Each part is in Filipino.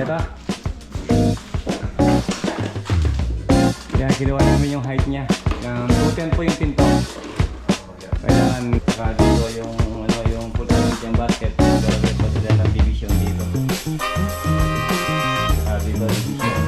Ito. Yan, kinuha namin yung height niya. Um, 210 po yung pinto. Kailangan saka dito yung ano yung full yung basket. Gagawin pa sila ng division dito. Dito division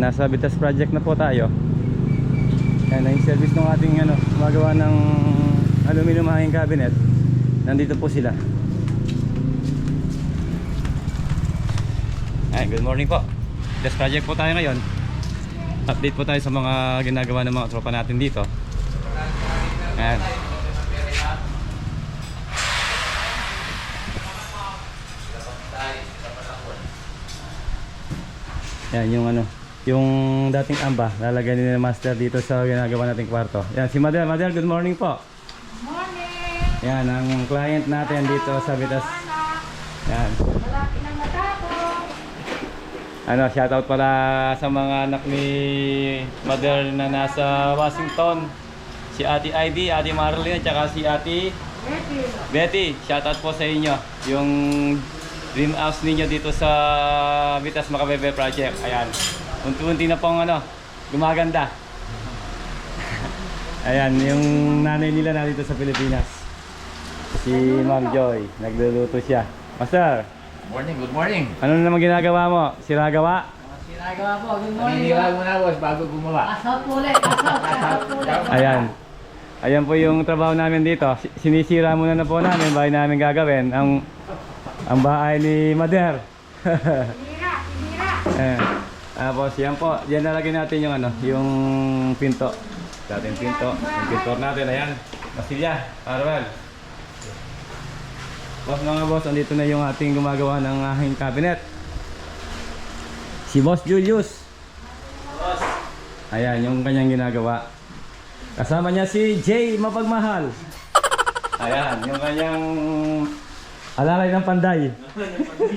Ayan, nasa Vitas Project na po tayo. Ayan, na yung service ng ating ano, gumagawa ng aluminum hanging cabinet. Nandito po sila. Ayan, good morning po. Vitas Project po tayo ngayon. Update po tayo sa mga ginagawa ng mga tropa natin dito. Ayan. Yan yung ano, yung dating amba, lalagyan ni Master dito sa ginagawa nating kwarto. Yan si Madel, Madel, good morning po. Morning! Yan ang client natin dito sa Vitas. Yan. Malaki ng matapos! Ano, shoutout pala sa mga anak ni Mother na nasa Washington. Si Ate Ivy, Ate Marilyn, at saka si Ate Ready! Betty. Shoutout po sa inyo. Yung dream house ninyo dito sa Vitas Macabebe Project. Ayan. Unti-unti na pong ano, gumaganda. Ayan, yung nanay nila na dito sa Pilipinas. Si Ma'am Joy. Nagluluto siya. Master, Morning, good morning. ano naman ginagawa mo? Siragawa? Sinagawa po, good morning! Naniniwag mo na boss bago gumawa. Pasok po ulit! Pasok! Pasok po ulit! Ayan. Ayan po yung trabaho namin dito. Si- Sinisira muna na po namin bahay namin gagawin ang ang bahay ni Mader. Sinira! Sinira! eh. Tapos yan po, yan nalagay natin yung ano, yung pinto. Dating pinto, yung pintor natin, ayan. Masilya, Arwel. Boss mga boss, andito na yung ating gumagawa ng aking cabinet. Si Boss Julius. Boss. Ayan, yung kanyang ginagawa. Kasama niya si Jay Mapagmahal. Ayan, yung kanyang alalay ng panday.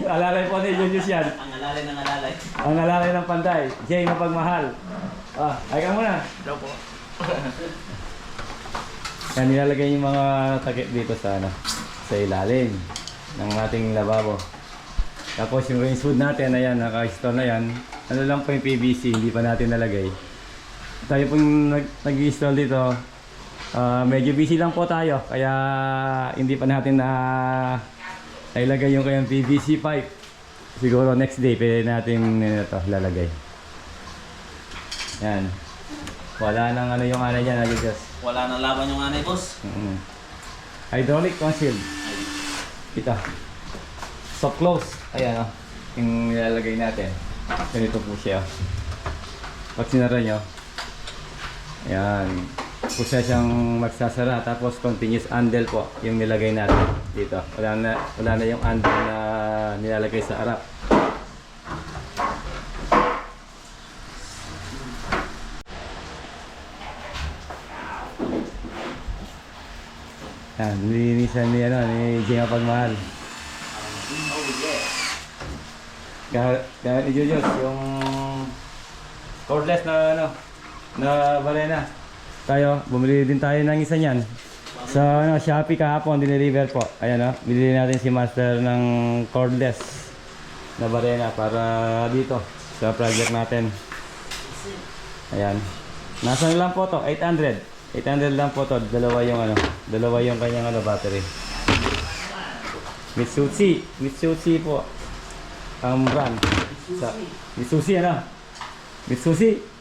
alalay po ni Julius yan. Ang alalay ng alalay. Ang alalay ng panday, Jay Mapagmahal. Ah, ay ka muna. Daw po. Yan, nilalagay yung mga takip dito sa ano, sa ilalim ng ating lababo. Tapos yung range hood natin, ayan, naka-install na yan. Ano lang po yung PVC, hindi pa natin nalagay. Tayo pong nag- nag-install dito, ah, medyo busy lang po tayo. Kaya hindi pa natin na nailagay yung kayang PVC pipe. Siguro next day, pwede natin ito, lalagay. Yan. Wala nang ano yung ano niya, nag-adjust. Wala nang laban yung anay, boss. Mm. Hydraulic concealed. Ito. Soft close. Ayan o. Yung nilalagay natin. Ganito po siya. Pag sinara nyo. Ayan. Pusa siyang magsasara. Tapos continuous handle po yung nilagay natin dito. Wala na, wala na yung handle na nilalagay sa harap. Yan, nilinisan ni ano, ni Jenga Pagmahal. Kaya, kaya ni Jujos, yung cordless na ano, na balena. Tayo, bumili din tayo ng isa niyan. Sa ano, Shopee kahapon, dineliver po. Ayan o, binili natin si Master ng cordless na balena para dito sa project natin. Ayan. Nasaan lang po to? 800. 800 lang po to. Dalawa yung ano, dalawa yung kanyang ano battery. Mitsubishi, Mitsubishi po. Ang brand. Sa Mitsubishi ano? Mitsubishi.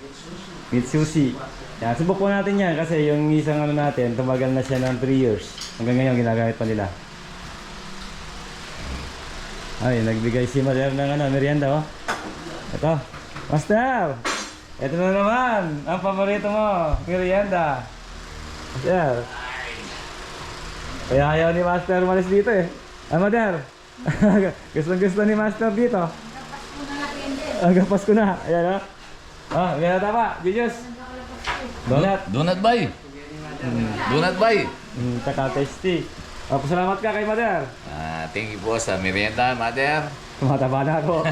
Mitsubishi. Yan, subok po natin yan kasi yung isang ano natin, tumagal na siya ng 3 years. Hanggang ngayon ginagamit pa nila. Ay, nagbigay si Mader ng ano, merienda oh. Ito. Master! Ito na naman, ang paborito mo, merienda. Master. Kaya ayaw ni Master umalis dito eh. Ah, Master. gusto gusto ni Master dito. Din. Hanggang Pasko na. Ayan ha. Ah, may tama. Jujus. Donut. Donut bay. Donut bay. Mm, tsaka tasty. Ah, pasalamat ka kay Master. Ah, thank you po sa merienda, mother. Tumataba na ako.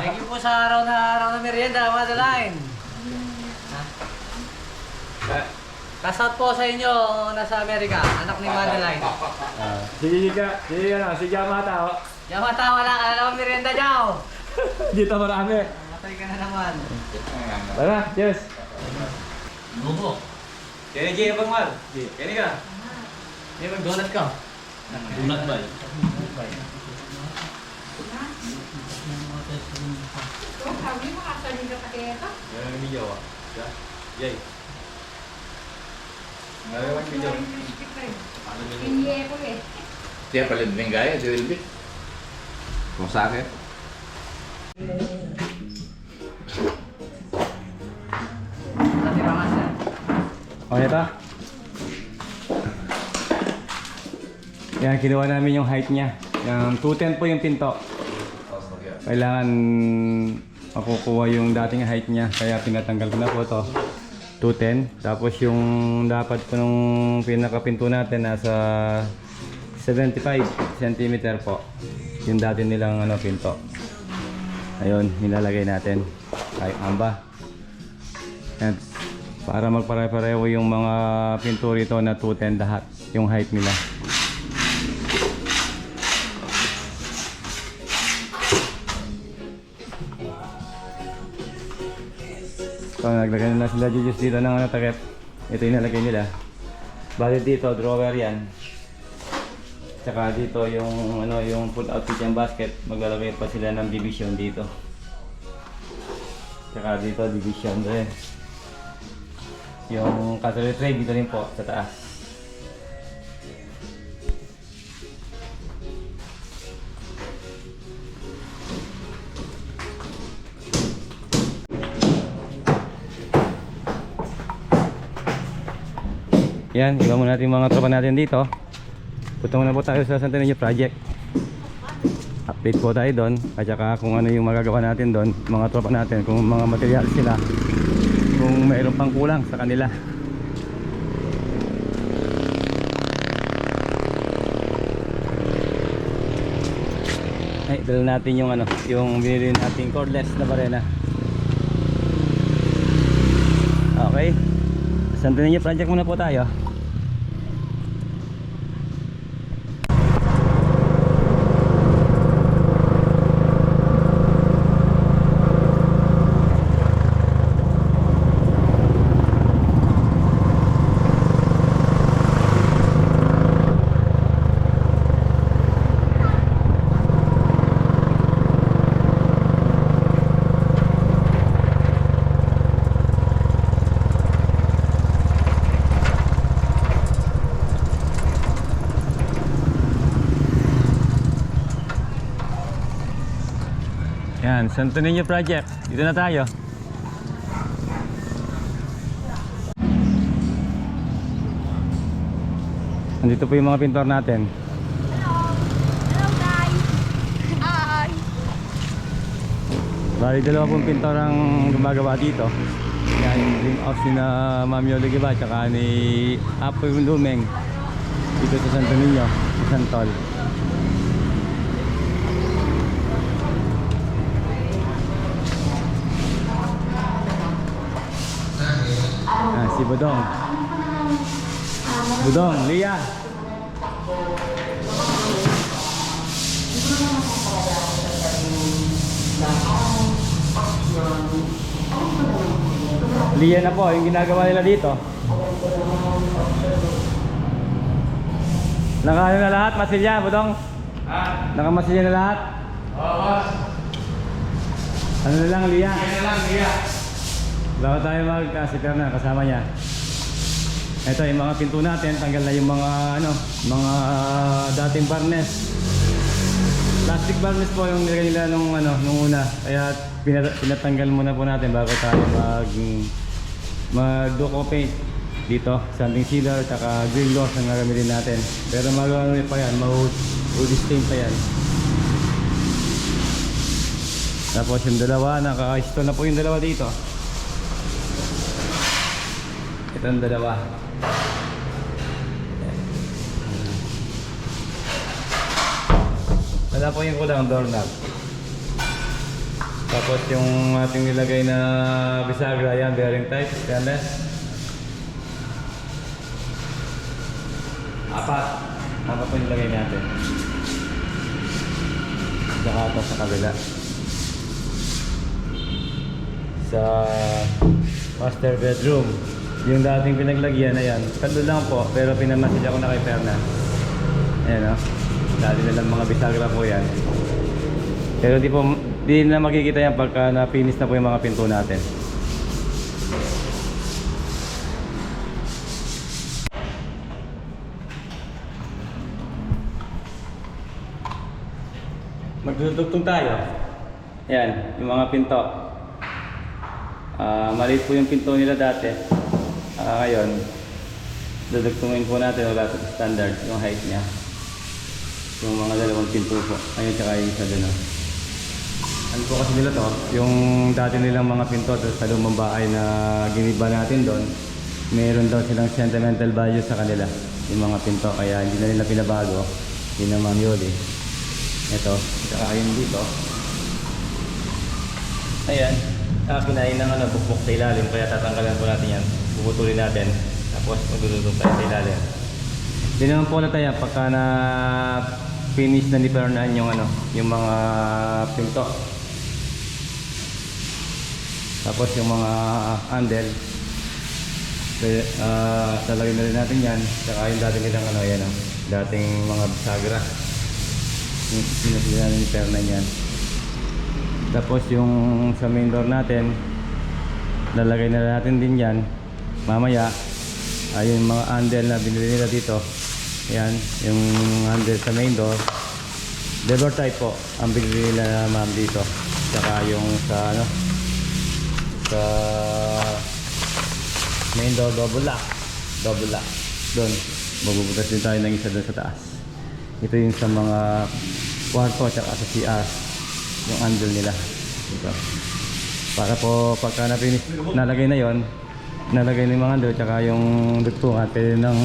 Thank you po sa araw na araw na merienda, Madeline. Kasat po sa inyo, nasa Amerika, anak ni Madeline. Ah, sige, sige, sige, ano, sige, mata, oh. Yamata, wala ka na merienda dyaw. Dito marami. Matay ka na naman. Tara, yes. Bubo. Kaya Jay, abang mal. Kaya ka. Hindi mag-donut ka. Dunat ba? Sabi mo, kasaling ka paketa. Meron ng video, ah. Jay. Meron ng video. Pinye ko eh. Siya pala din gaya, si Wilby. Kung sa akin. Okay, ito. Yan, kinuha namin yung height niya. Yung 210 po yung pinto. Kailangan makukuha yung dating height niya. Kaya pinatanggal ko na po ito. 210. Tapos yung dapat po nung pinakapinto natin nasa 75 cm po. Yung dati nilang ano, pinto. Ayun, nilalagay natin. Ay, amba. Yan. Para magpare-pareho yung mga pinto rito na 210 lahat. Yung height nila. So, naglagay na sila jujus dito ng ano, takip. Ito yung nalagay nila. Bali dito, drawer yan. Tsaka dito yung ano yung full outfit yung basket, maglalagay pa sila ng division dito. Tsaka dito division rin. Yung cutlery tray dito rin po sa taas. Yan, iba muna natin mga tropa natin dito. Punta muna po tayo sa Santo Niño Project. Update po tayo doon. At saka kung ano yung magagawa natin doon, mga tropa natin, kung mga material sila, kung mayroon pang kulang sa kanila. Ay, dala natin yung ano, yung binili nating cordless na barena. Okay. Santo Niño Project muna po tayo. Yan, Santo Niño Project. Dito na tayo. Andito po yung mga pintor natin. Hello guys! Hi! Bali dalawa pong pintor ang gumagawa dito. Yan yung dream house ni na Ma'am Yolo Giba tsaka ni Apoy Lumeng dito sa Santo Niño, sa Santol. Budong. Budong, Lia. Lia na po, yung ginagawa nila dito. Nakaano na lahat, masilya, Budong? Ha? Nakamasilya na lahat? Oo, Ano na lang, Lia? Ano na lang, Lia? Bago tayo mag-sitter na, kasama niya. Ito, yung mga pinto natin, tanggal na yung mga, ano, mga dating barnes. Plastic varnish po yung nilagay nila nung ano, nung una. Kaya pinat- pinatanggal muna po natin bago tayo mag mag duco paint dito. Sanding sealer at green gloss ang gagamitin natin. Pero mag-ano pa yan, mag-wood stain pa yan. Tapos yung dalawa, naka-install na po yung dalawa dito. Ito ang dalawa. Wala po yung kulang doorknob. Tapos yung ating nilagay na bisagra, yan, bearing type, stainless. Apat. Apat po nilagay natin. Saka ito sa kabila. Sa master bedroom. Yung dating pinaglagyan na yan. Kalo lang po, pero pinamasid ako na kay Perna. Ayan o. Dali na lang mga bisagra po yan. Pero di po, di na makikita yan pagka na-finish na po yung mga pinto natin. Magdudugtong tayo. Yan, yung mga pinto. Ah, maliit po yung pinto nila dati. Ah, ngayon, dudugtungin po natin sa standard yung height niya. Yung mga dalawang pinto po. Ayun, tsaka yung isa dun. oh. Ano po kasi nila to? Yung dati nilang mga pinto doon sa lumang bahay na giniba natin doon, meron daw silang sentimental value sa kanila. Yung mga pinto, kaya hindi na nila pinabago. Yun ang Ma'am Yoli. Ito, tsaka yung dito. Ayan, ah, kinain ng ano, bukbok sa ilalim, kaya tatanggalan po natin yan. Puputulin natin, tapos maglulutong tayo sa ilalim. Hindi naman po natin yan pagka na finish na ni Fernan yung ano, yung mga pinto. Tapos yung mga handle, kaya, ah, talagay na rin natin yan. Saka yung dati nilang ano, yan oh, dating mga bisagra. Yung sinasila ni Fernan yan. Tapos yung sa main door natin, lalagay na natin din yan. Mamaya, ayun mga handle na binili nila dito. Yan, yung handle sa main door. Lever type po ang binili nila ma'am dito. Saka yung sa ano, sa main door double lock. Double lock. Doon, magbubutas din tayo ng isa doon sa taas. Ito yung sa mga kwarto at sa CR yung handle nila. Dito para po pagka na-finish nalagay na yon nalagay na yung mga handle tsaka yung dugtungan pwede ng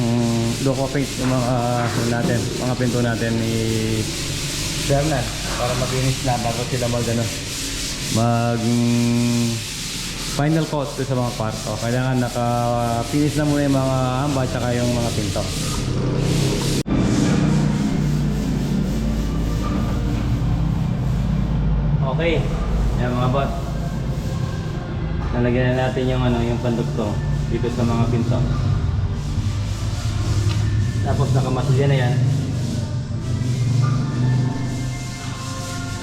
loco paint yung mga ano natin mga pinto natin ni Fernan para ma-finish na bago sila mag ano mag final coat sa mga kwarto kailangan naka-finish na muna yung mga hamba tsaka yung mga pinto Okay. Yan mga bot. Nalagyan na natin yung ano, yung pandugtong dito sa mga pinto. Tapos nakamasilya na yan.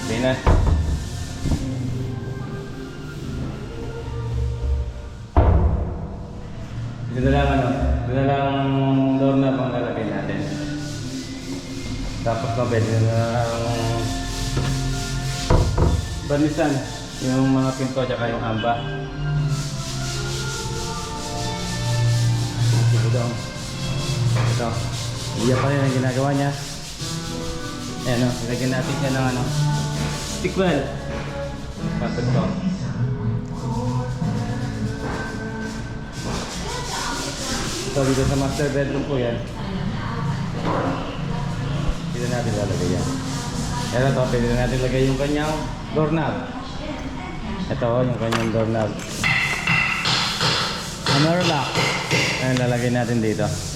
Okay na. Ito na lang ano, ito na lang door na pang lalagay natin. Tapos pa pwede na lang Banisan, yung mga pinto at yung amba. Ito. Ito. Iya pa rin ang ginagawa niya. Ayan o, ilagyan natin siya ng ano. Stickwell. Patag to. Ito dito sa master bedroom po yan. Dito natin lalagay yan. Ito to, pwede na natin lagay yung kanyang doorknob. Ito, yung kanyang doorknob. Hammer lock. Ayan, lalagay natin dito.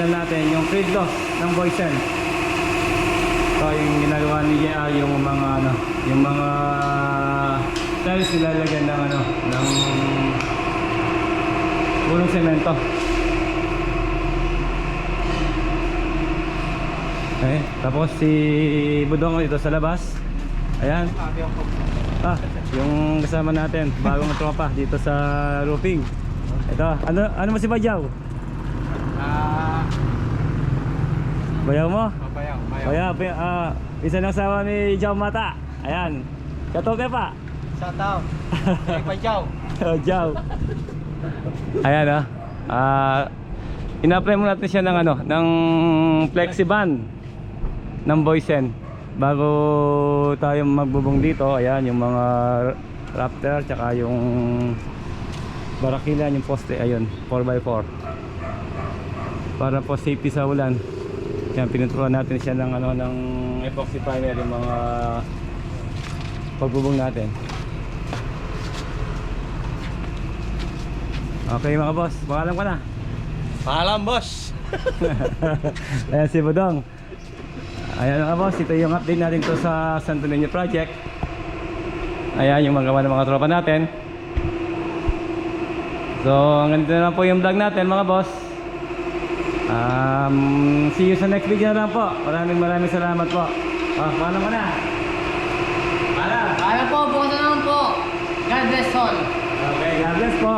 Pinaka-final natin, yung field loss ng Boysen. So, yung ginagawa ni JR, yung mga ano, yung mga tiles nilalagyan ng ano, ng pulong semento. Okay, tapos si Budong dito sa labas. Ayan. Ah, yung kasama natin, bagong tropa dito sa roofing. Ito, ano ano mo si Bayaw? Bayaw mo? mabayaw, Bayaw, bayaw ah, isa ng asawa ni Jaw Mata. Ayan. Katoke pa. Shout out. Kay Pajaw. Oh, Jaw. Ayan ah. Ah, ina-apply mo natin siya ng ano, ng Flexiban ng Boysen bago tayo magbubong dito. Ayan, yung mga raptor tsaka yung barakilan, yung poste, ayun, 4x4. Para po safety sa ulan. Yan, pinuturuan natin siya ng ano ng epoxy primer yung mga pagbubong natin. Okay mga boss, pakalam ka na. Paalam, boss. Ayan si Budong. Ayan mga boss, ito yung update natin to sa Santo Niño Project. Ayan yung magawa ng mga tropa natin. So, hanggang dito na lang po yung vlog natin mga boss. Um, see you sa next video na lang po. Maraming maraming salamat po. Ah, paano ka na? Para. Kaya po, bukas na naman po. God bless all. Okay, God bless po.